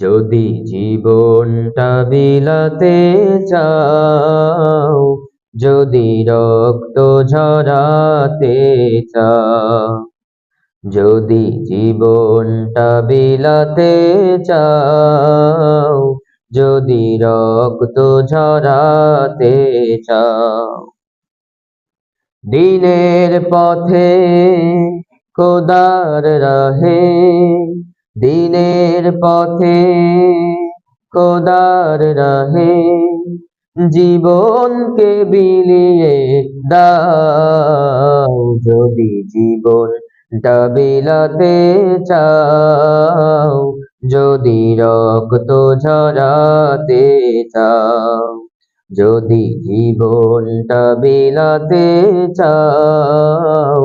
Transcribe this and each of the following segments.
যদি জীবনটা বিলাতে চাও, যদি রক্ত ঝরাতে চাও, যদি জীবনটা বিলাতে চাও, যদি রক্ত ঝরাতে চাও। দিনের পথে কোদার রাহে দিনের পথে কোদার রাহে জীবনকে বিলিয়ে দাও। যদি জীবন বিলাতে চাও, যদি রক্ত ঝরাতে চাও, যদি জীবনটা বিলাতে চাও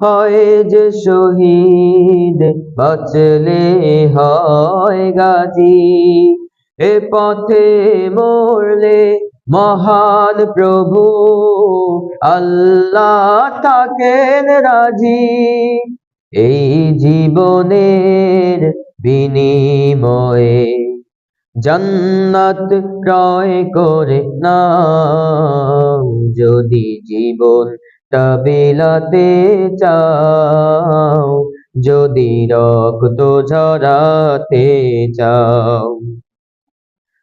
হয় যে শহীদ, বাঁচলে হয় গাজী। এ পথে মরলে মহান প্রভু, আল্লাহ থাকেন রাজি। এই জীবনের বিনিময়ে জান্নাত ক্রয় করে না যদি জীবনটা বিলাতে চাও, যদি রক্ত ঝরাতে চাও।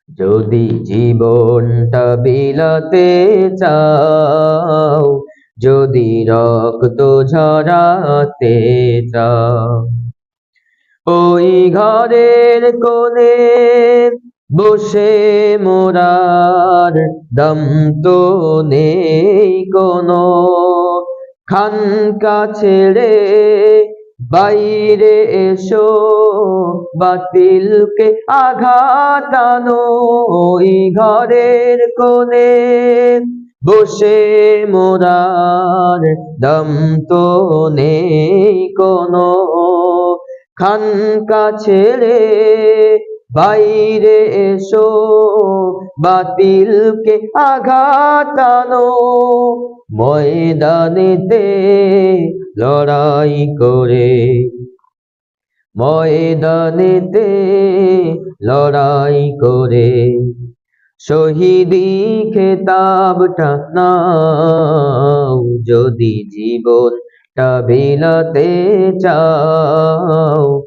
যদি জীবনটা বিলাতে চাও, যদি রক্ত ঝরাতে চাও। ওই ঘরের কোণে বসে মোরার দম তো নেই কোনো। খানকা ছেড়ে বাইরে এসো, বাতিলকে আঘাতানো ওই ঘরের কোণে। বসে মোরার দম তো নেই কোনো। খানকা ছেড়ে বাইরে এসো, বাতিলকে আঘাতানো। ময়দানেতে লড়াই করে, ময়দানেতে লড়াই করে। শহীদি খেতাবটা নাও, যদি জীবনটা বিলাতে চাও।